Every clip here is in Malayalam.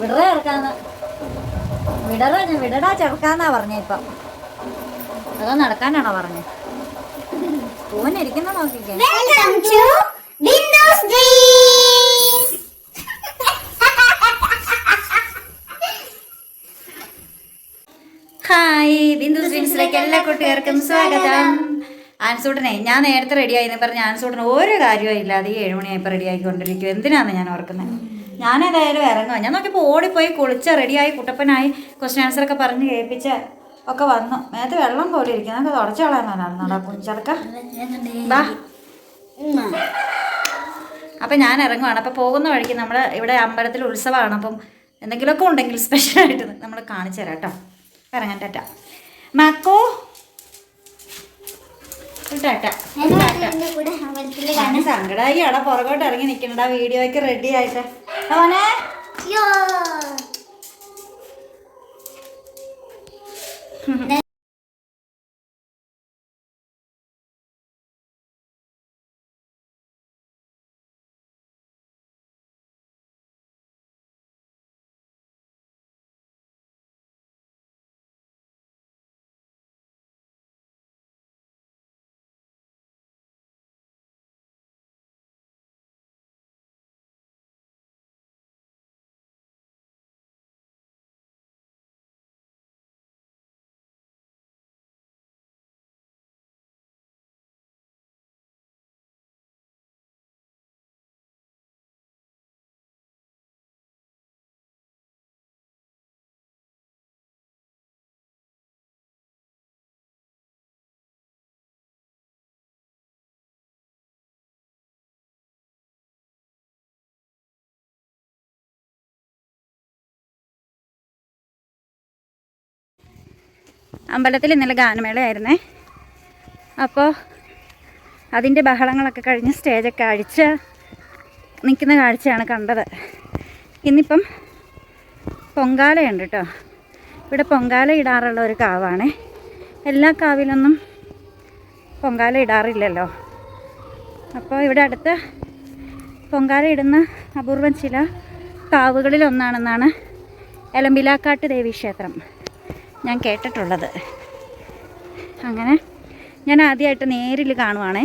വിടറ ചെറുക്കാന്ന്. വിടറ വിടടാ ചെറുക്കാന്നാ പറഞ്ഞ ഇപ്പൊ. അതോ നടക്കാനാണോ പറഞ്ഞേ? പൂവനിരിക്കുന്ന നോക്കിക്കേ. ഹായ് ബിന്ദു ഡ്രീംസിലേക്ക് എല്ലാ കുട്ടികൾക്കും സ്വാഗതം. ആൻസൂട്ടനെ ഞാൻ നേരത്തെ റെഡിയായി എന്ന് പറഞ്ഞ ആൻസൂട്ടന് ഒരു കാര്യവും ഇല്ലാതെ ഈ ഏഴുമണിയായപ്പോൾ റെഡി ആയിക്കൊണ്ടിരിക്കും എന്തിനാണ് ഞാൻ ഓർക്കുന്നത്? ഞാനേതായാലും ഇറങ്ങുക ഞാൻ നോക്കിയപ്പോൾ ഓടിപ്പോയി കുളിച്ച് റെഡിയായി കുട്ടപ്പനായി ക്വസ്റ്റ്യൻ ആൻസർ ഒക്കെ പറഞ്ഞ് കേൾപ്പിച്ച് ഒക്കെ വന്നു. നേരത്തെ വെള്ളം പോലെ ഇരിക്കും നമുക്ക് തുടച്ചു കളയാനാണ് കുഞ്ചർക്ക. ബാ. അപ്പം ഞാൻ ഇറങ്ങുവാണ്. അപ്പം പോകുന്ന വഴിക്ക് നമ്മൾ ഇവിടെ അമ്പലത്തിൽ ഉത്സവമാണ്. അപ്പം എന്തെങ്കിലുമൊക്കെ ഉണ്ടെങ്കിൽ സ്പെഷ്യലായിട്ട് നമ്മൾ കാണിച്ചു തരാം കേട്ടോ. ഇറങ്ങാൻ ടാറ്റ. മക്കോ ഒരു ടാറ്റ ഒരു ടാറ്റ എന്റെ കൂടെ അമ്പലത്തിൽ ഞാൻ സങ്കടമായി അവിടെ പുറകോട്ട് ഇറങ്ങി നിൽക്കണടാ വീഡിയോയ്ക്ക് റെഡി ആയിട്ട്. അവനെ യോ. അമ്പലത്തിൽ ഇന്നലെ ഗാനമേളയായിരുന്നേ. അപ്പോൾ അതിന്റെ ബഹളങ്ങളൊക്കെ കഴിഞ്ഞ് സ്റ്റേജൊക്കെ അഴിച്ച് നിൽക്കുന്ന കാഴ്ചയാണ് കണ്ടത്. ഇന്നിപ്പം പൊങ്കാലയുണ്ട് കേട്ടോ ഇവിടെ പൊങ്കാല ഇടാറുള്ള ഒരു കാവാണ്. എല്ലാ കാവിലൊന്നും പൊങ്കാല ഇടാറില്ലല്ലോ. അപ്പോൾ ഇവിടെ അടുത്ത് പൊങ്കാല ഇടുന്ന അപൂർവം ചില കാവുകളിലൊന്നാണെന്നാണ് എലമ്പിലാക്കാട്ട് ദേവി ക്ഷേത്രം ഞാൻ കേട്ടിട്ടുള്ളത്. അങ്ങനെ ഞാൻ ആദ്യമായിട്ട് നേരിൽ കാണുവാണേ.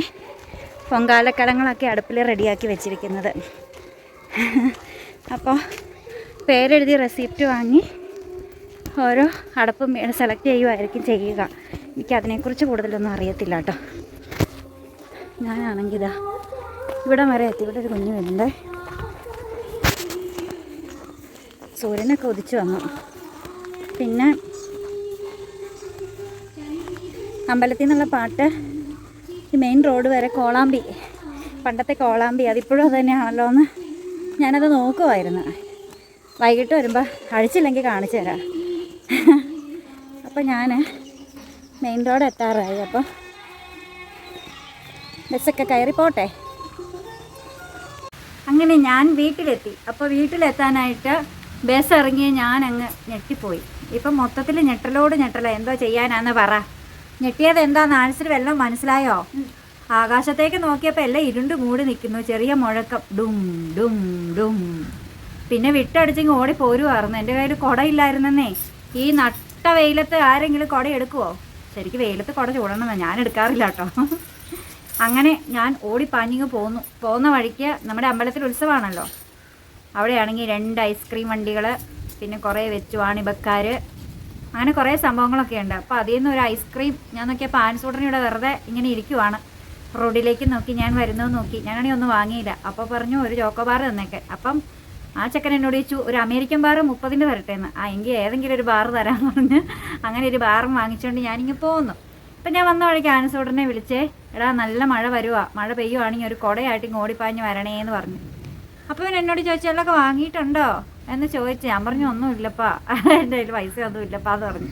പൊങ്കാലക്കടങ്ങളൊക്കെ അടുപ്പിൽ റെഡിയാക്കി വെച്ചിരിക്കുന്നത്. അപ്പോൾ പേരെഴുതി റെസിപ്റ്റ് വാങ്ങി ഓരോ അടപ്പും സെലക്ട് ചെയ്യുമായിരിക്കും ചെയ്യുക. എനിക്കതിനെക്കുറിച്ച് കൂടുതലൊന്നും അറിയത്തില്ല കേട്ടോ. ഞാനാണെങ്കിൽ ഇതാ ഇവിടെ വരെ എത്തി. ഇവിടെ ഒരു കുഞ്ഞു വരുന്നുണ്ട് സൂര്യനൊക്കെ ഉദിച്ചു വന്നു. പിന്നെ അമ്പലത്തിൽ നിന്നുള്ള പാട്ട് ഈ മെയിൻ റോഡ് വരെ കോളാമ്പി പണ്ടത്തെ കോളാമ്പി അതിപ്പോഴും അത് തന്നെയാണല്ലോ എന്ന് ഞാനത് നോക്കുമായിരുന്നു വൈകിട്ട് വരുമ്പോൾ അഴിച്ചില്ലെങ്കിൽ കാണിച്ചു തരാം. അപ്പോൾ ഞാൻ മെയിൻ റോഡ് എത്താറായി. അപ്പോൾ ബസ്സൊക്കെ കയറി പോട്ടെ. അങ്ങനെ ഞാൻ വീട്ടിലെത്തി. അപ്പോൾ വീട്ടിലെത്താനായിട്ട് ബസ് ഇറങ്ങിയ ഞാൻ അങ്ങ് ഞെട്ടിപ്പോയി. ഇപ്പം മൊത്തത്തിൽ ഞെട്ടലോട് ഞെട്ടല. എന്തോ ചെയ്യാനാന്ന് പറ. ഞെട്ടിയത് എന്താന്ന് ആൻസർ വല്ലതും മനസ്സിലായോ? ആകാശത്തേക്ക് നോക്കിയപ്പോൾ എല്ലാം ഇരുണ്ട് മൂടി നിൽക്കുന്നു. ചെറിയ മുഴക്കം. ഡും ഡും ഡും. പിന്നെ വിട്ടടിച്ചിങ് ഓടി പോരുമായിരുന്നു എന്റെ കയ്യിൽ കുടയില്ലായിരുന്നെന്നേ. ഈ നട്ട വെയിലത്ത് ആരെങ്കിലും കുട എടുക്കുവോ? ശരിക്കും വെയിലത്ത് കുട ചൂടണമെന്നാണ് ഞാൻ എടുക്കാറില്ല കേട്ടോ. അങ്ങനെ ഞാൻ ഓടി പാഞ്ഞിങ്ങ് പോന്നു. പോകുന്ന വഴിക്ക് നമ്മുടെ അമ്പലത്തിൽ ഉത്സവമാണല്ലോ അവിടെയാണെങ്കിൽ രണ്ട് ഐസ്ക്രീം വണ്ടികൾ പിന്നെ കുറേ വെച്ചു വാണിബക്കാർ അങ്ങനെ കുറേ സംഭവങ്ങളൊക്കെ ഉണ്ട്. അപ്പോൾ അതിൽ നിന്ന് ഒരു ഐസ്ക്രീം ഞാൻ നോക്കിയപ്പോൾ ആൻസൂട്ടനെ ഇവിടെ വെറുതെ ഇങ്ങനെ ഇരിക്കുവാണ്. റോഡിലേക്ക് നോക്കി ഞാൻ വരുന്നത് നോക്കി. ഞാനാണെങ്കിൽ ഒന്നും വാങ്ങിയില്ല. അപ്പോൾ പറഞ്ഞു ഒരു ചോക്കോ ബാർ തന്നേക്കെ. അപ്പം ആ ചെക്കൻ എന്നോട് ചോദിച്ചു ഒരു അമേരിക്കൻ ബാർ മുപ്പതിന്റെ തരട്ടെ എന്ന് ആ എങ്കിൽ ഏതെങ്കിലും ഒരു ബാറ് തരാമെന്ന് പറഞ്ഞ് അങ്ങനെ ഒരു ബാറും വാങ്ങിച്ചുകൊണ്ട് ഞാനിങ്ങനെ പോകുന്നു അപ്പം ഞാൻ വന്ന വഴിക്ക് ആനസോടനെ വിളിച്ചേ എടാ നല്ല മഴ വരുവാ. മഴ പെയ്യുവാണെങ്കിൽ ഒരു കുടയായിട്ട് ഇങ്ങോടിപ്പാഞ്ഞ് വരണേ എന്ന് പറഞ്ഞു. അപ്പോൾ ഇവൻ എന്നോട് ചോദിച്ചു എല്ലൊക്കെ വാങ്ങിയിട്ടുണ്ടോ? എന്ന് ചോദിച്ചു ഞാൻ പറഞ്ഞു ഒന്നും ഇല്ലപ്പാ എന്റെ കയ്യിൽ പൈസ ഒന്നും ഇല്ലപ്പാ എന്ന് പറഞ്ഞു.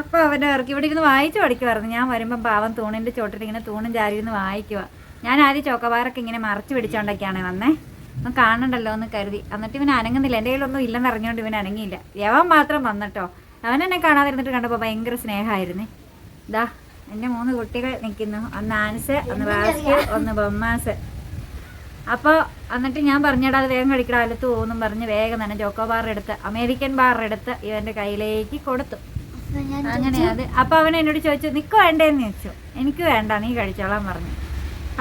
അപ്പോൾ അവന്റെ ഇറക്കി. ഇവിടെ ഇരുന്ന് വായിച്ചു പഠിക്കുമായിരുന്നു ഞാൻ വരുമ്പം പാവം തൂണിന്റെ ചോട്ടിൽ ഇങ്ങനെ തൂണും ചാരി ഇരുന്ന് വായിക്കുക ഞാൻ ആദ്യം ചോക്കബാറൊക്കെ ഇങ്ങനെ മറച്ച് പിടിച്ചോണ്ടൊക്കെയാണ് വന്നേ. ഒന്ന് കാണണ്ടല്ലോ എന്ന് കരുതി. എന്നിട്ട് ഇവൻ അനങ്ങുന്നില്ല. എന്റെ കയ്യിലൊന്നും ഇല്ലെന്ന് അറിഞ്ഞുകൊണ്ട് ഇവൻ അനങ്ങിയില്ല. യവൻ മാത്രം വന്നിട്ടോ. അവൻ എന്നെ കാണാതിരുന്നിട്ട് കണ്ടപ്പോൾ ഭയങ്കര സ്നേഹമായിരുന്നേ ഇതാ എന്റെ മൂന്ന് കുട്ടികൾ നിൽക്കുന്നു. ഒന്ന് ആൻസ് ഒന്ന് ബാസ്ക് ഒന്ന് ബൊമ്മാസ്. അപ്പോൾ എന്നിട്ട് ഞാൻ പറഞ്ഞടാ അത് വേഗം കഴിക്കടാ അലത്ത് പോകുമെന്നും പറഞ്ഞ് വേഗം തന്നെ ചോക്കോ ബാർ എടുത്ത് അമേരിക്കൻ ബാർ എടുത്ത് ഇവന്റെ കയ്യിലേക്ക് കൊടുത്തു. അങ്ങനെ അത്. അപ്പോൾ അവൻ എന്നോട് ചോദിച്ചു നിക്ക് വേണ്ടേന്ന്? ചോദിച്ചു. എനിക്ക് വേണ്ട നീ കഴിച്ചോളാൻ പറഞ്ഞു.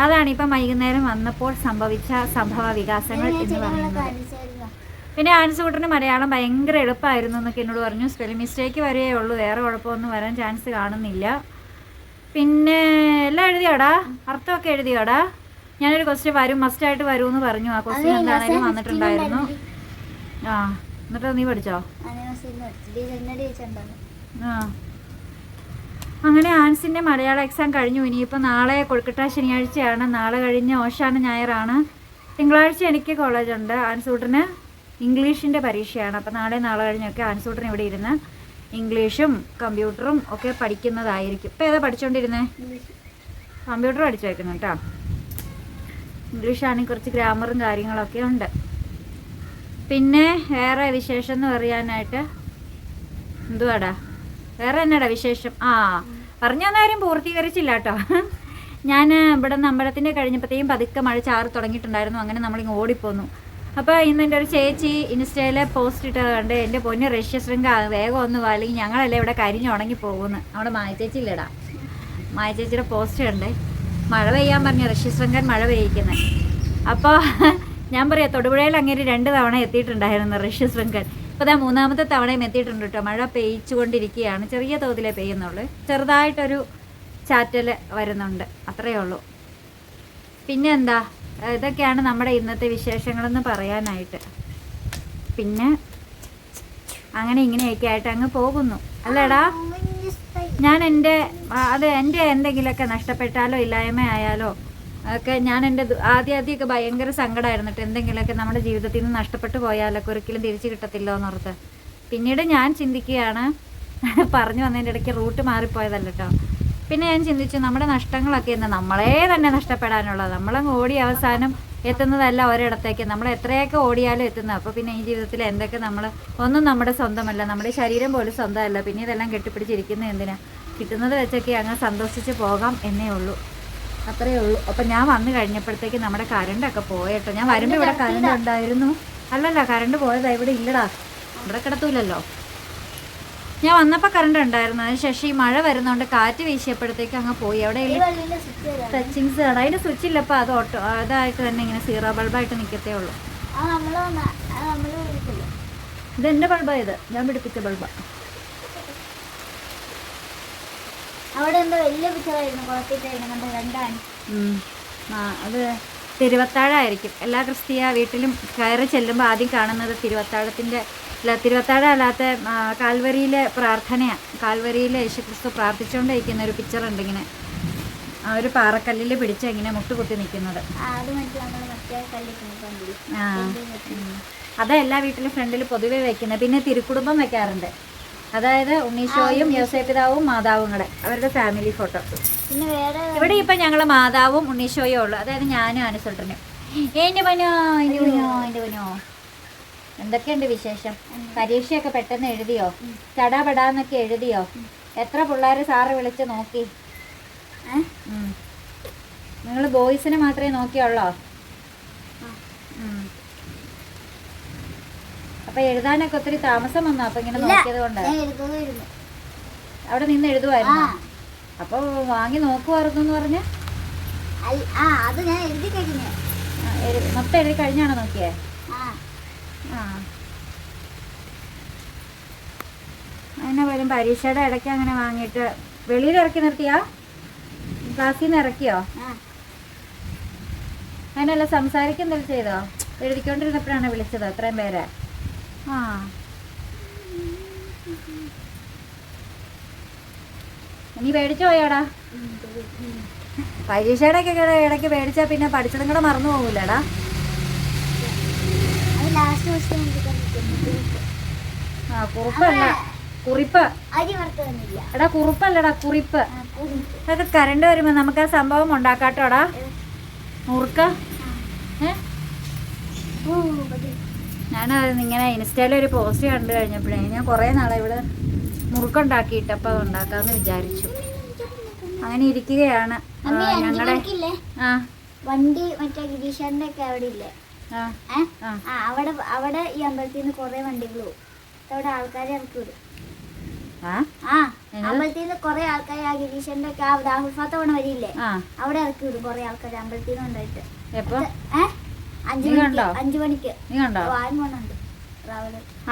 അതാണ് ഇപ്പം വൈകുന്നേരം വന്നപ്പോൾ സംഭവിച്ച സംഭവ വികാസങ്ങൾ എന്ന് പറയുന്നത്. പിന്നെ ആൻസൂട്ടന് മലയാളം ഭയങ്കര എളുപ്പമായിരുന്നു എന്നൊക്കെ എന്നോട് പറഞ്ഞു. സ്പെല്ലിംഗ് മിസ്റ്റേക്ക് വരേ ഉള്ളൂ വേറെ കുഴപ്പമൊന്നും വരാൻ ചാൻസ് കാണുന്നില്ല. പിന്നെ എല്ലാം എഴുതിയോടാ? അർത്ഥമൊക്കെ എഴുതിയോടാ? ഞാനൊരു ക്വസ്റ്റ്യൻ വരും മസ്റ്റ് ആയിട്ട് വരും എന്ന് പറഞ്ഞു. ആ ക്വസ്റ്റ്യൻ എന്താണെങ്കിലും വന്നിട്ടുണ്ടായിരുന്നു. ആ എന്നിട്ട് നീ പഠിച്ചോ? ആ അങ്ങനെ ആൻസിന്റെ മലയാള എക്സാം കഴിഞ്ഞു. ഇനിയിപ്പോൾ നാളെ കൊൽക്കട്ട ശനിയാഴ്ചയാണ്. നാളെ കഴിഞ്ഞ് ഓശാന ഞായറാണ്. തിങ്കളാഴ്ച എനിക്ക് കോളേജുണ്ട് ആൻസൂട്ടന് ഇംഗ്ലീഷിന്റെ പരീക്ഷയാണ്. അപ്പോൾ നാളെ നാളെ കഴിഞ്ഞൊക്കെ ആൻസൂട്ടൻ ഇവിടെ ഇരുന്ന് ഇംഗ്ലീഷും കമ്പ്യൂട്ടറും ഒക്കെ പഠിക്കുന്നതായിരിക്കും. ഇപ്പോൾ ഏതാ പഠിച്ചുകൊണ്ടിരുന്നത് കമ്പ്യൂട്ടർ പഠിച്ചു വയ്ക്കുന്നു കേട്ടോ ഇംഗ്ലീഷാണെങ്കിൽ കുറച്ച് ഗ്രാമറും കാര്യങ്ങളൊക്കെ ഉണ്ട്. പിന്നെ വേറെ വിശേഷം എന്ന് പറയാനായിട്ട് എന്തുവാടാ? വേറെ എന്നാടാ വിശേഷം? ആ പറഞ്ഞ കാര്യം പൂർത്തീകരിച്ചില്ല കേട്ടോ ഞാൻ ഇവിടെ നിന്ന് അമ്പലത്തിന്റെ കഴിഞ്ഞപ്പോഴത്തേക്കും പതുക്കെ മഴ ചാറി തുടങ്ങിയിട്ടുണ്ടായിരുന്നു. അങ്ങനെ നമ്മളിങ്ങ് ഓടിപ്പോന്നു. അപ്പോൾ ഇന്ന് എന്റെ ഒരു ചേച്ചി ഇൻസ്റ്റയിലെ പോസ്റ്റ് ഇട്ടത് കണ്ട് എന്റെ പൊന്ന് റഷ്യ വേഗം ഒന്ന് വാ, അല്ലെങ്കിൽ ഞങ്ങളല്ലേ ഇവിടെ കരിഞ്ഞ് ഉണങ്ങി പോകുന്നു അവിടെ മായ ചേച്ചി ഇല്ലടാ. മായ ചേച്ചിയുടെ പോസ്റ്റ് കണ്ടേ. മഴ പെയ്യാൻ പറഞ്ഞു ഋഷിശൃംഗൻ മഴ പെയ്യിക്കുന്നത് അപ്പോൾ ഞാൻ പറയാം തൊടുപുഴയിൽ അങ്ങനെ രണ്ട് തവണ എത്തിയിട്ടുണ്ടായിരുന്നു ഋഷിശൃംഗൻ ഇപ്പോൾ ഞാൻ മൂന്നാമത്തെ തവണയും എത്തിയിട്ടുണ്ട് കേട്ടോ മഴ പെയ്ച്ചുകൊണ്ടിരിക്കുകയാണ് ചെറിയ തോതിലേ പെയ്യുന്നുള്ളൂ. ചെറുതായിട്ടൊരു ചാറ്റൽ വരുന്നുണ്ട്. അത്രയേ ഉള്ളൂ. പിന്നെ എന്താ ഇതൊക്കെയാണ് നമ്മുടെ ഇന്നത്തെ വിശേഷങ്ങളെന്ന് പറയാനായിട്ട്. പിന്നെ അങ്ങനെ ഇങ്ങനെയൊക്കെ ആയിട്ട് അങ്ങ് പോകുന്നു. അല്ലേടാ? ഞാൻ എന്റെ അത് എന്റെ എന്തെങ്കിലുമൊക്കെ നഷ്ടപ്പെട്ടാലോ ഇല്ലായ്മ ആയാലോ ഒക്കെ ഞാൻ എന്റെ ആദ്യം ആദ്യമൊക്കെ ഭയങ്കര സങ്കടമായിരുന്നു എന്തെങ്കിലുമൊക്കെ നമ്മുടെ ജീവിതത്തിൽ നിന്ന് നഷ്ടപ്പെട്ടു പോയാലൊക്കെ ഒരിക്കലും തിരിച്ചു കിട്ടത്തില്ലോ എന്നോർത്ത് പിന്നീട് ഞാൻ ചിന്തിക്കുകയാണ് പറഞ്ഞു വന്നതിന്റെ ഇടയ്ക്ക് റൂട്ട് മാറിപ്പോയതല്ല കേട്ടോ. പിന്നെ ഞാൻ ചിന്തിച്ചു നമ്മുടെ നഷ്ടങ്ങളൊക്കെ ഇന്ന് നമ്മളെ തന്നെ നഷ്ടപ്പെടാനുള്ളത്. നമ്മളങ്ങ് ഓടി അവസാനം എത്തുന്നതല്ല ഒരിടത്തേക്ക്. നമ്മൾ എത്രയൊക്കെ ഓടിയാലും എത്തുന്നത്. അപ്പോൾ പിന്നെ ഈ ജീവിതത്തിൽ എന്തൊക്കെ നമ്മൾ ഒന്നും നമ്മുടെ സ്വന്തമല്ല. നമ്മുടെ ശരീരം പോലും സ്വന്തമല്ല. പിന്നെ ഇതെല്ലാം കെട്ടിപ്പിടിച്ചിരിക്കുന്നത് എന്തിനാ? കിട്ടുന്നത് വെച്ചൊക്കെ അങ്ങ് സന്തോഷിച്ച് പോകാം എന്നേ ഉള്ളൂ. അത്രയേ ഉള്ളൂ. അപ്പം ഞാൻ വന്നു കഴിഞ്ഞപ്പോഴത്തേക്ക് നമ്മുടെ കറണ്ടൊക്കെ പോയേട്ടോ. ഞാൻ വരുമ്പോൾ ഇവിടെ കറണ്ട് ഉണ്ടായിരുന്നു. അല്ലല്ല കറണ്ട് പോയതാ. ഇവിടെ ഇല്ലടാ. ഇവിടെ കിടത്തൂലല്ലോ. ഞാൻ വന്നപ്പോൾ കറണ്ട് ഉണ്ടായിരുന്നു. അതിന് ശേഷം ഈ മഴ വരുന്നതുകൊണ്ട് കാറ്റ് വീശിയപ്പോഴത്തേക്ക് അങ്ങ് പോയി. അവിടെ ടച്ചിങ്സ് ആണ് അതിന്റെ സ്വിച്ച് ഇല്ലപ്പോൾ അത് ഓട്ടോ അതായിട്ട് തന്നെ ഇങ്ങനെ സീറോ ബൾബായിട്ട് നിൽക്കത്തേ ഉള്ളൂ. ഇത് എന്റെ ബൾബാണ് ഇത്. ഞാൻ പിടിപ്പിച്ച ബൾബാണ് അവിടെ എന്തോ വലിയ പിക്ചറായിരുന്നു കുളത്തിട്ടായിരുന്നു കണ്ട? രണ്ടാണ്. ആ അത് തിരുവത്താഴായിരിക്കും. എല്ലാ ക്രിസ്തീയ വീട്ടിലും കയറി ചെല്ലുമ്പോൾ ആദ്യം കാണുന്നത് തിരുവത്താഴത്തിന്റെ അല്ല തിരുവത്താഴ അല്ലാത്ത കാൽവരിയിലെ പ്രാർത്ഥനയാണ് കാൽവരിയിലെ യേശുക്രിസ്തു പ്രാർത്ഥിച്ചുകൊണ്ടിരിക്കുന്ന ഒരു പിക്ചർ ഉണ്ട് ഇങ്ങനെ. ആ ഒരു പാറക്കല്ലിൽ പിടിച്ച് ഇങ്ങനെ മുട്ടുകുത്തി നിൽക്കുന്നത് അത് എല്ലാ വീട്ടിലും ഫ്രണ്ടിൽ പൊതുവെ വെക്കുന്നത്. പിന്നെ തിരുക്കുടുംബം വെക്കാറുണ്ട്. അതായത് ഉണ്ണീശോയും യോസേപിതാവും മാതാവും കൂടെ. അവരുടെ ഫാമിലി ഫോട്ടോ പിന്നെ വേറെ ഇവിടെ ഇപ്പൊ ഞങ്ങൾ മാതാവും ഉണ്ണീശോയും ഉള്ളു. അതായത് ഞാനും അനുസരിട്ടനും എന്റെ പനോ എന്റെ പനോ എന്റെ പനോ എന്തൊക്കെയുണ്ട് വിശേഷം? പരീക്ഷയൊക്കെ പെട്ടെന്ന് എഴുതിയോ? ചടാപടാന്നൊക്കെ എഴുതിയോ? എത്ര പിള്ളേര് സാറ് വിളിച്ച് നോക്കി? നിങ്ങൾ ബോയ്സിനെ മാത്രമേ നോക്കിയുള്ളോ. അപ്പൊ എഴുതാനൊക്കെ ഒത്തിരി താമസം വന്നോ അപ്പൊ ഇങ്ങനെ നോക്കിയത് കൊണ്ട്? അവിടെ നിന്ന് എഴുതുവായിരുന്നു. അപ്പൊ വാങ്ങി നോക്കുമായിരുന്നു എന്ന് പറഞ്ഞ? അത് ഞാൻ എഴുതി കഴിഞ്ഞു. മൊത്തം എഴുതി കഴിഞ്ഞാണോ നോക്കിയേ? ആ. അങ്ങനെ വരും? പരീക്ഷയുടെ ഇടയ്ക്ക് അങ്ങനെ വാങ്ങിയിട്ട് വെളിയിൽ ഇറക്കി നിർത്തിയാ? ക്ലാസ്സിൽ നിന്ന് ഇറക്കിയോ? അങ്ങനെയല്ല സംസാരിക്കും സംസാരിക്കുന്നില്ല ചെയ്തോ? എഴുതിക്കൊണ്ടിരുന്നപ്പോഴാണ് വിളിച്ചത് അത്രയും പേരെ. ആ. നീ പേടിച്ചു പോയാടാ? പരീക്ഷയുടെ ഒക്കെ ഇടയ്ക്ക് പേടിച്ചാ പിന്നെ പഠിച്ചതും കൂടെ മറന്നു പോകൂലടാ അത് ലാസ്റ്റ് ക്വസ്റ്റ്യൻ എഴുതിക്കാൻ ആ കുറിപ്പല്ല. കുറിപ്പ്. എടാ കുറിപ്പല്ലടാ കുറിപ്പ്. അത് കറണ്ട് വരുമ്പോൾ നമുക്ക് ആ സംഭവം ഉണ്ടാക്കാട്ടോടാ. മുറുക്ക. ഞാനത് ഇങ്ങനെ ഇൻസ്റ്റയിൽ ഒരു പോസ്റ്റ് കണ്ടു കഴിഞ്ഞപ്പോഴേ ഞാൻ കുറേ നാളെ ഇവിടെ മുറുക്കുണ്ടാക്കിയിട്ടപ്പോൾ ഉണ്ടാക്കാമെന്ന് വിചാരിച്ചു. അങ്ങനെ ഇരിക്കുകയാണ്. ഞങ്ങളുടെ ആ. വണ്ടി മറ്റേ ഗിരീഷന്റെ ഒക്കെ അവിടെ ഇല്ലേ? ആ. അവിടെ അവിടെ ഈ അമ്പലത്തിൽ നിന്ന് കുറെ വണ്ടികൾ പോകും അവിടെ ആൾക്കാരെ ഇറക്കി വിടും. ആ? അമ്പലത്തിൽ നിന്ന് കുറെ ആൾക്കാർ ആ ഗിരീഷന്റെ ഒക്കെ ആ രാഹുൽ ഫാത്ത പോണ വരിയില്ലേ അവിടെ ഇറക്കി വിടും കുറെ ആൾക്കാർ അമ്പലത്തിൽ നിന്ന് ഉണ്ടായിട്ട് അഞ്ചു മണിക്ക് അഞ്ചു മണിക്ക്.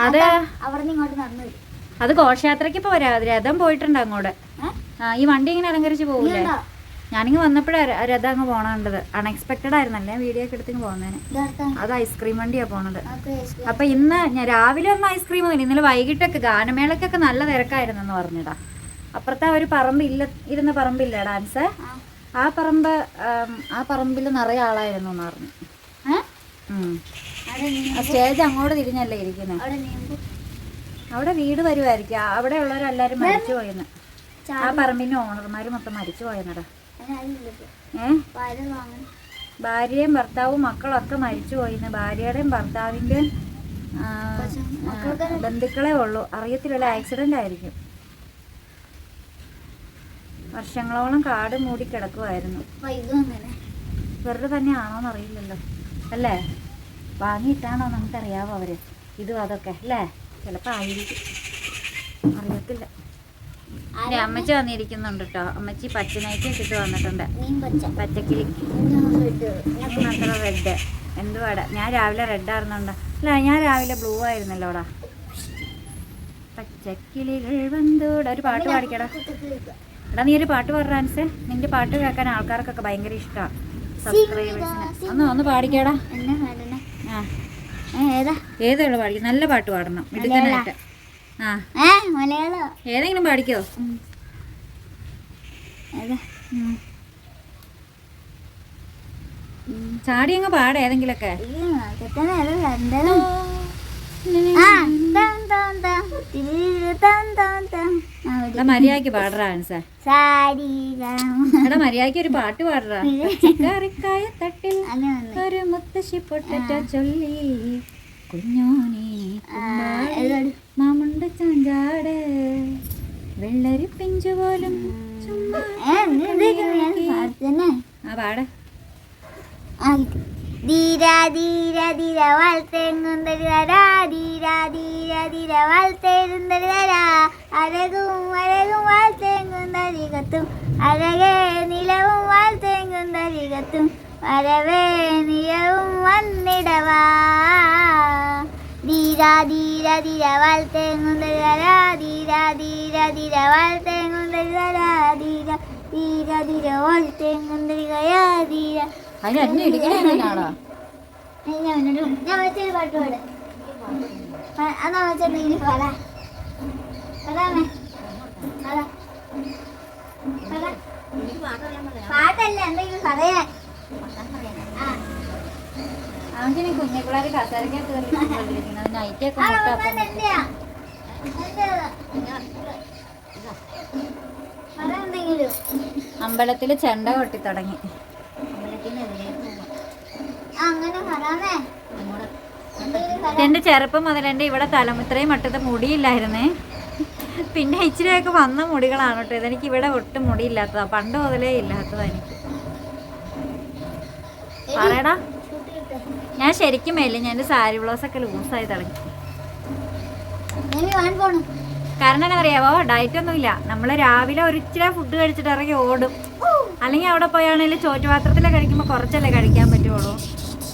അത് അവിടെ നിന്ന് ഇങ്ങോട്ട് നടന്നു വരും. അത് ഘോഷയാത്രയ്ക്ക് പോരാ രഥം പോയിട്ടുണ്ട് അങ്ങോട്ട്? ഈ വണ്ടി ഇങ്ങനെ അലങ്കരിച്ച് നീ പോകൂലേ കണ്ടോ? ഞാനിങ്ങ് വന്നപ്പോഴാണ് രഥ അങ്ങ് പോണേണ്ടത് അൺഎക്സ്പെക്റ്റഡ് ആയിരുന്നല്ലേ വീഡിയോ ഒക്കെ എടുത്തിങ്ങ് പോകുന്നതിന് അത് ഐസ്ക്രീം വണ്ടിയാ പോണത്. അപ്പൊ ഇന്ന് ഞാൻ രാവിലെ ഒന്നും ഐസ്ക്രീം ഒന്നും ഇന്നലെ വൈകിട്ടൊക്കെ ഗാനമേളക്കൊക്കെ നല്ല തിരക്കായിരുന്നു എന്ന് പറഞ്ഞിടാ. അപ്പുറത്തെ ഒരു പറമ്പ് ഇല്ല ഇരുന്ന പറമ്പില്ല ഡാൻസ്? ആ. പറമ്പ് ആ പറമ്പിൽ നിറയെ ആളായിരുന്നു എന്ന് പറഞ്ഞു. സ്റ്റേജ് അങ്ങോട്ട് തിരിഞ്ഞല്ലേ ഇരിക്കുന്നത് അവിടെ വീട് വരുമായിരിക്കും അവിടെ ഉള്ളവരെല്ലാരും മരിച്ചു പോയെന്ന്. ആ പറമ്പിന്റെ ഓണർമാര് മൊത്തം മരിച്ചു പോയെന്നടാ. ഭാര്യയും ഭർത്താവും മക്കളൊക്കെ മരിച്ചു പോയിന്ന് ഭാര്യയുടെയും ഭർത്താവിന്റെയും ബന്ധുക്കളെ ഉള്ളൂ. അറിയത്തില്ല ആക്സിഡന്റ് ആയിരിക്കും. വർഷങ്ങളോളം കാട് മൂടി കിടക്കുമായിരുന്നു വെറുതെ തന്നെ ആണോന്ന് അറിയില്ലല്ലോ. അല്ലേ? വാങ്ങിയിട്ടാണോ നമുക്കറിയാവോ അവർ? ഇതും അതൊക്കെ അല്ലേ? ചിലപ്പോൾ ആയിരിക്കും. അറിയത്തില്ല. ഇനി അമ്മച്ചി വന്നിരിക്കുന്നുണ്ട് കേട്ടോ അമ്മച്ചി പച്ചനൈറ്റൊക്കെ ഇട്ടിട്ട് വന്നിട്ടുണ്ട്. പച്ചക്കിളി. മാത്രം റെഡ്. എന്തുവാടാ? ഞാൻ രാവിലെ റെഡ് ആയിരുന്നുണ്ട്. അല്ല ഞാൻ രാവിലെ ബ്ലൂ ആയിരുന്നല്ലോടാ. പച്ചക്കിളികൾ വന്തോടെ ഒരു പാട്ട് പാടിക്കടാ. എടാ നീ ഒരു പാട്ട് പാടുക നിന്റെ പാട്ട് കേൾക്കാൻ ആൾക്കാർക്കൊക്കെ ഭയങ്കര ഇഷ്ടമാണ് സബ്സ്ക്രൈബേഴ്സിന് ഒന്ന് ഒന്ന് പാടിക്കടാ. ഏതാ ആ. ഏതാ? ഏതുള്ള പാടിക്കും? നല്ല പാട്ട് പാടണം. മിടുക്കനായിട്ട്. ഏതെങ്കിലും പാടിക്കോ. ചാടി അങ്ങ് പാട ഏതെങ്കിലൊക്കെ. മര്യാദയ്ക്ക് സാരി രാം എടാ മര്യാദയ്ക്ക് ഒരു പാട്ട് പാടറാ. പച്ചക്കറിക്കായ തട്ടിൽ ഒരു മുത്തശ്ശി പൊട്ടറ്റ ചൊല്ലി. കുഞ്ഞോനെ ആ, ചാഞ്ചാട് വെള്ളരി പിഞ്ചു പോലും പാടെ ധീരാ ആ പാട. ധീര ധീര ധീര വാഴ്ത്തേങ്ങുന്തരിതരാ ധീര ധീര ധീര വാഴ്ത്തേരുന്തരിതരാ അഴകും അഴകും വാഴ്ത്തേങ്ങുന്തരികത്തും അഴകേ നിലവും വാഴ്ത്തേങ്ങുന്തരികത്തും വരവേ നിലവും വന്നിടവാ. ധീര ധീര ധീര വാഴ്ത്തേങ്ങുന്തരിതരാ ധീര ധീര ധീര ധീര ധീര ധീര വാഴ്ത്തേങ്ങുന്തരികയാ ധീര അതിന് എന്നെ ഇടിക്കണേനാണോ ഞാൻ വെച്ചൊരു പാട്ട് പാട്. അതാ പാടാ. പാടാമേ പാടാ പാടാ പാട്ടല്ല എന്തെങ്കിലും പറയാൻ. കസേരക്കകത്ത് നൈറ്റൊക്കെ മുട്ട അമ്പലത്തിൽ ചെണ്ട കൊട്ടി തുടങ്ങി. എന്റെ ചെറുപ്പം മുതൽ എന്റെ ഇവിടെ തലമുത്രയും മട്ടത്ത് മുടിയില്ലായിരുന്നേ. പിന്നെ ഇച്ചിരിയൊക്കെ വന്ന മുടികളാണ് കേട്ടോ. ഇതെനിക്ക് ഇവിടെ ഒട്ടും മുടിയില്ലാത്തതാ. പണ്ട് മുതലേ ഇല്ലാത്തതാ എനിക്ക്. പറയടാ. ഞാൻ ശരിക്കും മേലെ ഞാൻ സാരി ബ്ലൗസൊക്കെ ലൂസായി തുടങ്ങി. കാരണം എന്നാ പറയാവോ ഡയറ്റ് ഒന്നുമില്ല. നമ്മൾ രാവിലെ ഒരിച്ചിരി ഫുഡ് കഴിച്ചിട്ട് ഇറങ്ങി ഓടും. അല്ലെങ്കിൽ അവിടെ പോയാണെങ്കിൽ ചോറ്റുപാത്രത്തിലെ കഴിക്കുമ്പോൾ കുറച്ചല്ലേ കഴിക്കാൻ പറ്റുള്ളൂ.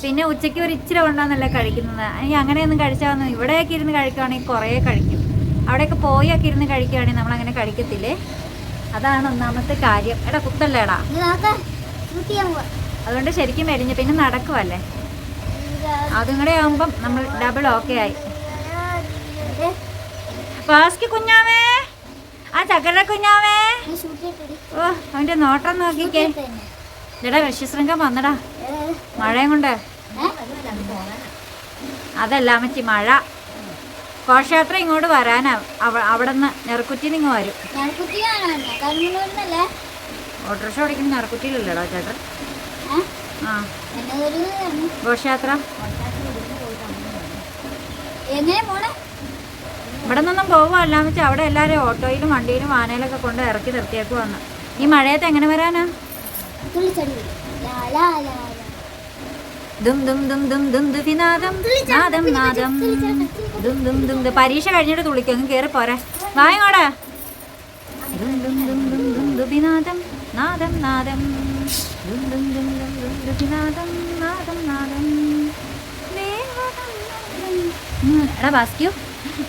പിന്നെ ഉച്ചയ്ക്ക് ഒരു ഇച്ചിരി കൊണ്ടാന്നല്ലേ കഴിക്കുന്നത്. അല്ലെങ്കിൽ അങ്ങനെയൊന്നും കഴിച്ചാൽ ഇവിടെയൊക്കെ ഇരുന്ന് കഴിക്കുകയാണെങ്കിൽ കുറേ കഴിക്കും. അവിടെയൊക്കെ പോയൊക്കെ ഇരുന്ന് കഴിക്കുകയാണെങ്കിൽ നമ്മൾ അങ്ങനെ കഴിക്കത്തില്ലേ? അതാണ് ഒന്നാമത്തെ കാര്യം. എടാ കുത്തല്ലേടാ. അതുകൊണ്ട് ശരിക്കും മെലിഞ്ഞ് പിന്നെ നടക്കുമല്ലേ അതും കൂടെ ആകുമ്പം നമ്മൾ ഡബിൾ ഓക്കെ ആയി. ബാസ്കി കുഞ്ഞാമേ ആ ചക്കര കുഞ്ഞാവേ? ഓ അവന്റെ നോട്ടം നോക്കിക്കേ. ഇടാ വിശ്വശൃംഗം വന്നടാ. മഴയും കൊണ്ട്. അതല്ല അമ്മച്ചി മഴ. ഘോഷയാത്ര ഇങ്ങോട്ട് വരാനാ. അവ അവിടെ നിന്ന് നെറുക്കുറ്റിന്ന് ഇങ്ങ് വരും. ഓട്ടോറിക്ഷ ഓടിക്കുന്ന നെറുക്കുറ്റിയിലല്ലേടാ ചേട്ടൻ? ആ ഘോഷയാത്ര എങ്ങനെ പോണേ ഇവിടെ നിന്നും പോവുമല്ല വെച്ചാൽ അവിടെ എല്ലാവരും ഓട്ടോയിലും വണ്ടിയിലും വാനയിലൊക്കെ കൊണ്ട് ഇറക്കി നിർത്തിയേക്ക് വന്ന് ഈ മഴയത്ത് എങ്ങനെ വരാനാ ദും ദും ദും ദും ദും നാദം നാദം ദും ദും ദും ദും പരീക്ഷ കഴിഞ്ഞിട്ട് തുളിക്കും അങ്ങ് കയറി പോരെ വായങ്ങോടെ ദും ദും ദും ദും ദും ദുപിനാദം നാദം നാദം എടാ ബാസ്ക്യൂ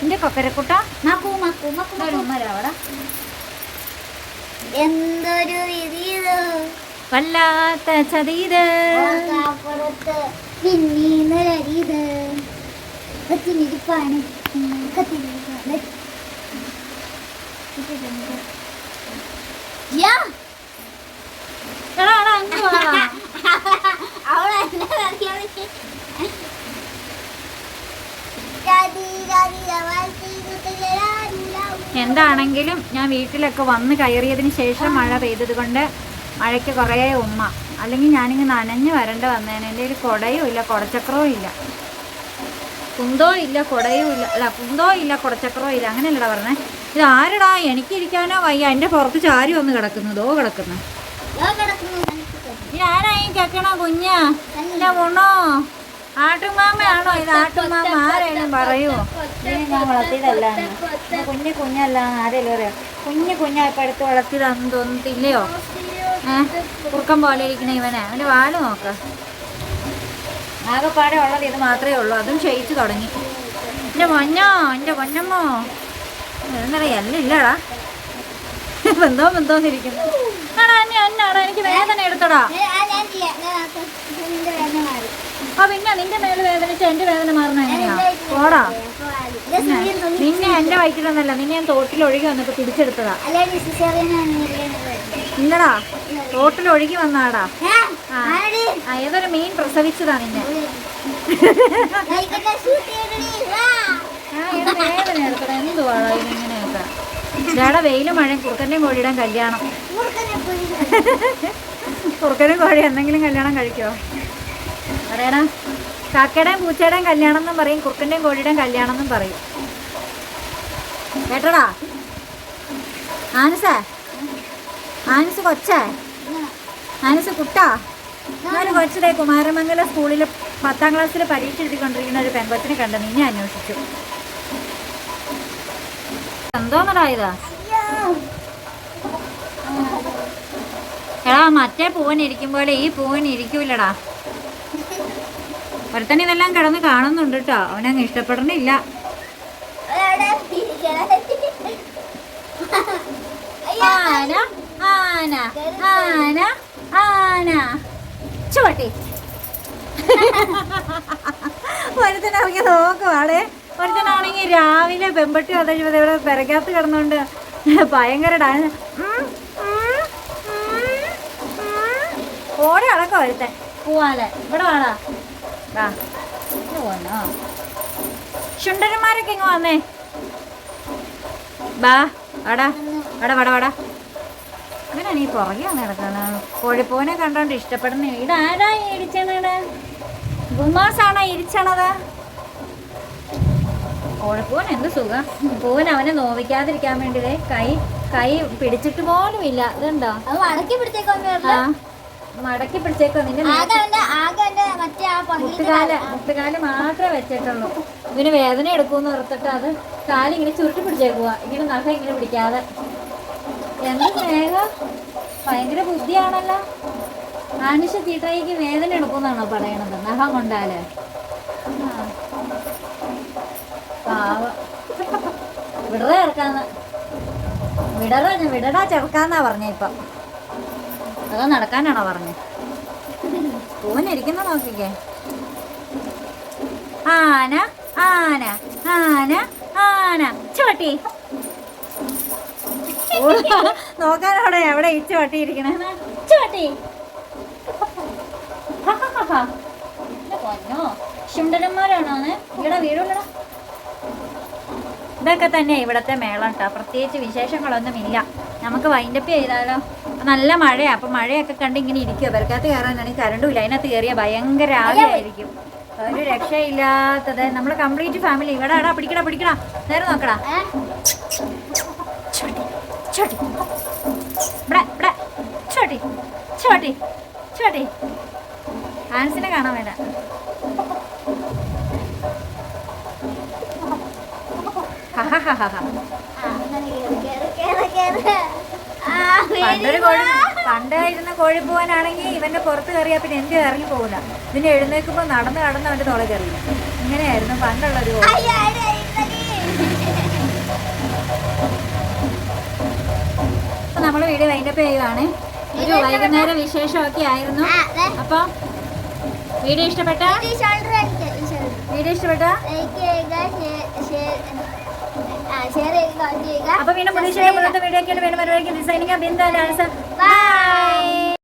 എന്റെ കൊക്കരക്കുട്ട. മക്കു മക്കു മക്കു അവിടെ. എന്തൊരു വല്ലാത്ത ചതീത് ഓർക്കാപ്പുറത്ത് പിന്നീന്നൊരരിത്. കത്തിനിരിപ്പാണ്. കത്തിനിരിപ്പാണ്. യാ എടാ എടാ അങ്ങ് വാടാ. അവളെ രാതി രാതി രവാത്തി കുത്തലാ എന്താണെങ്കിലും ഞാൻ വീട്ടിലൊക്കെ വന്ന് കയറിയതിന് ശേഷം മഴ പെയ്തത് കൊണ്ട് മഴയ്ക്ക് കുറേ ഉമ്മ. അല്ലെങ്കിൽ ഞാനിങ്ങ് നനഞ്ഞ് വരണ്ട വന്നേനെ. എന്റെ ഒരു കുടയും ഇല്ല കുടച്ചക്രവും ഇല്ല. കുന്തോ ഇല്ല കുടയും ഇല്ല. അല്ല കുന്തോ ഇല്ല കുടച്ചക്രവും ഇല്ല. അങ്ങനെയല്ലടാ പറഞ്ഞേ. ഇത് ആരടാ? എനിക്കിരിക്കാനോ വയ്യ. എന്റെ പുറത്ത് ചാരി വന്ന് കിടക്കുന്നതോ കിടക്കുന്നു. ഇത് ആരായി കേക്കണോ കുഞ്ഞാ? എന്റെ ഗുണോ ആട്ടുമാമയാണോ ഇത്? ആട്ടുമാമ ആരെയും പറയൂ ഞാൻ വളർത്തിയതല്ലാണ് കുഞ്ഞു കുഞ്ഞല്ല ആരെയല്ലോ അറിയാം? കുഞ്ഞു കുഞ്ഞാ ഇപ്പം എടുത്ത് വളർത്തിയതാണെന്ന് തോന്നത്തില്ലയോ ഏഹ് കുറുക്കം പോലെ ഇരിക്കണ ഇവനെ. അവന്റെ വാൽ നോക്ക. ആകെപ്പാടെ ഉള്ളത് ഇത് മാത്രമേ ഉള്ളൂ. അതും ക്ഷയിച്ചു തുടങ്ങി. എന്റെ മഞ്ഞോ എന്റെ പൊന്നമ്മോ. എന്നറിയാം എല്ലാം ഇല്ലടാ. ബന്ധോ ഇരിക്കുന്നു. ആടാ എന്നെ എന്നാടാ എനിക്ക് വേദന എടുത്തടാ. ആ പിന്നെ നിന്റെ മേൽ വേദനിച്ച എന്റെ വേദന മാറുന്ന എങ്ങനെയാ? പോടാ. നിന്നെ എന്റെ വയറ്റിലൊന്നല്ല നിന്നെ ഞാൻ തോട്ടിൽ ഒഴുകി വന്നിട്ട് പിടിച്ചെടുത്തതാ. ഇല്ലടാ തോട്ടിൽ ഒഴുകി വന്നാടാ ആ ഏതൊരു മീൻ പ്രസവിച്ചതാ നിന്നെ. വേദന എടുത്തടാ? എന്തുവാടാ ഇതിങ്ങനെയൊക്കെ ഇതാടെ വെയിലും മഴയും. കുറുക്കന്റെയും കോഴിയുടെയും കല്യാണം. കുറുക്കനും കോഴി എന്തെങ്കിലും കല്യാണം കഴിക്കോ? പറയണ. കാക്കയുടെയും പൂച്ചയുടെയും കല്യാണം എന്നും പറയും. കുറുക്കന്റെയും കോഴിയുടെയും കല്യാണം എന്നും പറയും. കേട്ടടാ? ആനസേ? ആനസ് കൊച്ചേ? ആനസ് കുട്ടാ? ഞാനൊരു കൊച്ചതേ കുമാരമംഗലം സ്കൂളിൽ പത്താം ക്ലാസ്സിൽ പരീക്ഷ എഴുതിക്കൊണ്ടിരിക്കുന്ന ഒരു പെൺകൊച്ചിനെ കണ്ടെന്ന് ഇനി അന്വേഷിച്ചു. എന്തോന്നടാ ഇതാ? എടാ മറ്റേ പൂവൻ ഇരിക്കും പോലെ ഈ പൂവൻ ഇരിക്കൂലടാ ഒരുത്തൻ ഇതെല്ലാം കിടന്ന് കാണുന്നുണ്ട് കേട്ടോ അവനങ്ങ് ഇഷ്ടപ്പെടണില്ല. ആന ആന ആന ആന. ചുവട്ടി. ഒരുത്തനാണെങ്കിൽ നോക്കുവാടേ ഒരുത്തനാണെങ്കിൽ രാവിലെ പെമ്പട്ടി വന്നു ഇവിടെ പെരകാത്ത് കിടന്നുകൊണ്ട് ഭയങ്കര ഡാൻസ് ഓടെ അടക്കം ഒരുത്തൻ. പോവാലെ ഇവിടെ വേണോ വാ ഇത് പോന്നോ ശുണ്ടന്മാരൊക്കെ ഇങ്ങ് വന്നേ. ബാ അടാ അടാ വട വട. അങ്ങനെയാണ് ഈ പുറകെ വന്ന് കിടക്കുന്നത് കോഴിപ്പൂവിനെ കണ്ടോണ്ട് ഇഷ്ടപ്പെടുന്ന ഇതാരാ ഈ ഇടിച്ചണത് ഗുമാസാണോ ഇരിച്ചണത് കോഴിപ്പൂവൻ എന്ത് സുഖം? പൂവൻ അവനെ നോവിക്കാതിരിക്കാൻ വേണ്ടി കൈ കൈ പിടിച്ചിട്ട് പോലും ഇല്ല. ഇതുണ്ടോ അത് മടക്കി പിടിച്ചേക്കോ മടക്കി പിടിച്ചേക്കോ നിന്റെ മുട്ടുകാൽ മുട്ടുകാൽ മാത്രമേ വെച്ചിട്ടുള്ളൂ. ഇവന് വേദന എടുക്കുമെന്ന് ഓർത്തിട്ട് അത് കാലിങ്ങനെ ചുരുട്ടി പിടിച്ചേക്കുക ഇങ്ങനെ നഖ ഇങ്ങനെ പിടിക്കാതെ. എന്ത് സ്നേഹം? ഭയങ്കര ബുദ്ധിയാണല്ലോ. ആനുഷ തീട്ടയ്ക്ക് വേദന എടുക്കുമെന്നാണോ പറയണത്? നഖം കൊണ്ടാൽ ആ. വിടറ ചേർക്കാന്ന്. വിടറ വിടടാ ചെറുക്കാന്നാ പറഞ്ഞ ഇപ്പൊ. അതോ നടക്കാനാണോ പറഞ്ഞേ? പൂവനിരിക്കുന്ന നോക്കിക്കേ. ആന ആന ആന ആന. ചോട്ടി നോക്കാനവിടെ എവിടെ ഈ ചോട്ടി ഇരിക്കണേ? ചോട്ടി പൊന്നോ. ശുണ്ടന്മാരാണോ ഇവിടെ വീടുള്ളടാ ഇതൊക്കെ തന്നെ ഇവിടുത്തെ മേളം കേട്ടോ പ്രത്യേകിച്ച് വിശേഷങ്ങളൊന്നും ഇല്ല. നമുക്ക് വൈൻഡപ്പ് ചെയ്താലോ? നല്ല മഴയാണ് അപ്പം മഴയൊക്കെ കണ്ട് ഇങ്ങനെ ഇരിക്കുക പെരക്കകത്ത് കയറാനാണെങ്കിൽ കരണ്ടും ഇല്ല. അതിനകത്ത് കയറിയ ഭയങ്കര ആഗ്രഹമായിരിക്കും ഒരു രക്ഷയില്ലാത്തത്. നമ്മളെ കംപ്ലീറ്റ് ഫാമിലി ഇവിടെ എടാ പിടിക്കടാ പിടിക്കടാ. നേരെ നോക്കടാ. ചോട്ടി ചോട്ടി ചോട്ടി ആൻസിനെ കാണാൻ വേണ്ട. പണ്ടൊരു കോഴി പോവാനാണെങ്കിൽ പണ്ടായിരുന്ന കോഴിപ്പോവാനാണെങ്കിൽ ഇവന്റെ പുറത്ത് കയറിയാ പിന്നെ എന്ത് ഇറങ്ങി പോകില്ല ഇതിന് എഴുന്നേൽക്കുമ്പോൾ നടന്ന് കടന്ന് അവന്റെ തോളെ കയറി ഇങ്ങനെയായിരുന്നു പണ്ടുള്ള ഒരു അപ്പൊ നമ്മൾ വീട് വൈൻഡപ്പ് ചെയ്യുവാണ്. ഒരു വൈകുന്നേരം വിശേഷമൊക്കെ ആയിരുന്നു. അപ്പൊ വീഡിയോ ഇഷ്ടപ്പെട്ട. വീഡിയോ ഇഷ്ടപ്പെട്ട ലൈക്ക് ചെയ്യുക ഷെയർ ഷെയർ ആ ഷെയർ ചെയ്യുക കമന്റ് ചെയ്യുക അപ്പൊ വീണ്ടും പുതിയ video video designing Bindu bye